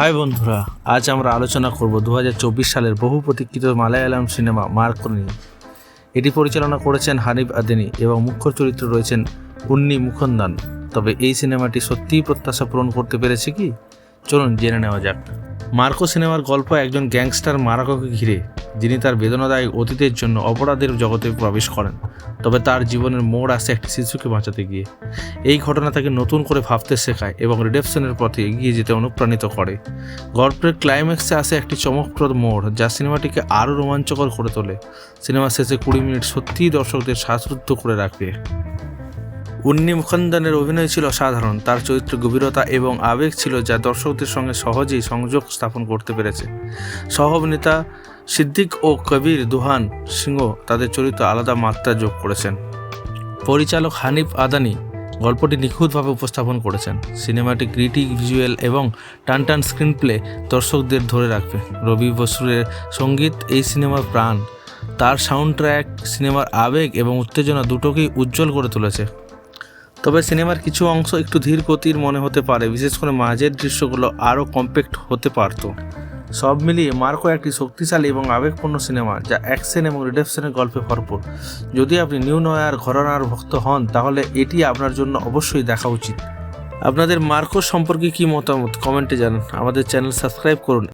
High বন্ধুরা, আজ আমরা আলোচনা করব দু হাজার চব্বিশ সালের বহু প্রতীক্ষিত মালায়ালাম সিনেমা মার্কো নিয়ে এটি পরিচালনা করেছেন হানিফ আদিনি এবং মুখ্য চরিত্র রয়েছেন উন্নি মুখন্দান। তবে এই সিনেমাটি সত্যিই প্রত্যাশা পূরণ করতে পেরেছে কি? চলুন জেনে নেওয়া যাক। মার্কো সিনেমার গল্প একজন গ্যাংস্টার মারাকোকে ঘিরে যিনি তার বেদনাদায়ক অতীতের জন্য অপরাধের জগতে প্রবেশ করেন। তবে তার জীবনের মোড় আসে একটি শিশুকে বাঁচাতে গিয়ে। এই ঘটনা তাকে নতুন করে ভাবতে শেখায় এবং রিডেপশনের পথে এগিয়ে যেতে অনুপ্রাণিত করে। গল্পের ক্লাইম্যাক্সে আসে একটি চমকপ্রদ মোড়, যা সিনেমাটিকে আরও রোমাঞ্চকর করে তোলে। সিনেমা শেষে কুড়ি মিনিট সত্যিই দর্শকদের শ্বাসরুদ্ধ করে রাখবে উন্নি মুখন্দনের অভিনয় ছিল সাধারণ তার চরিত্র গভীরতা এবং আবেগ ছিল যা দর্শকদের সঙ্গে সহজেই সংযোগ স্থাপন করতে পেরেছে। সহ অভিনেতা সিদ্দিক ও কবির দুহান সিংহ তাদের চরিত্র আলাদা মাত্রা যোগ করেছেন। পরিচালক হানিফ আদানি গল্পটি নিখুঁতভাবে উপস্থাপন করেছেন। সিনেমাটি গ্রিটি ভিজুয়াল এবং টান টান স্ক্রিন প্লে দর্শকদের ধরে রাখবে। রবি বসুরের সংগীত, এই সিনেমার প্রাণ, তার সাউন্ড ট্র্যাক সিনেমার আবেগ এবং উত্তেজনা দুটোকেই উজ্জ্বল করে তুলেছে। তবে সিনেমার কিছু অংশ একটু ধীর গতির মনে হতে পারে, বিশেষ করে মাঝের দৃশ্যগুলো আরও কম্প্যাক্ট হতে পারত। সব মিলিয়ে মার্কো একটি শক্তিশালী এবং আবেগপূর্ণ সিনেমা, যা অ্যাকশন এবং রিডেপশনের গল্পে ভরপুর। যদি আপনি নিউ নয়ার ঘরানার ভক্ত হন, তাহলে এটি আপনার জন্য অবশ্যই দেখা উচিত। আপনাদের মার্কো সম্পর্কে কি মতামত? কমেন্টে জানান। আমাদের চ্যানেল সাবস্ক্রাইব করুন।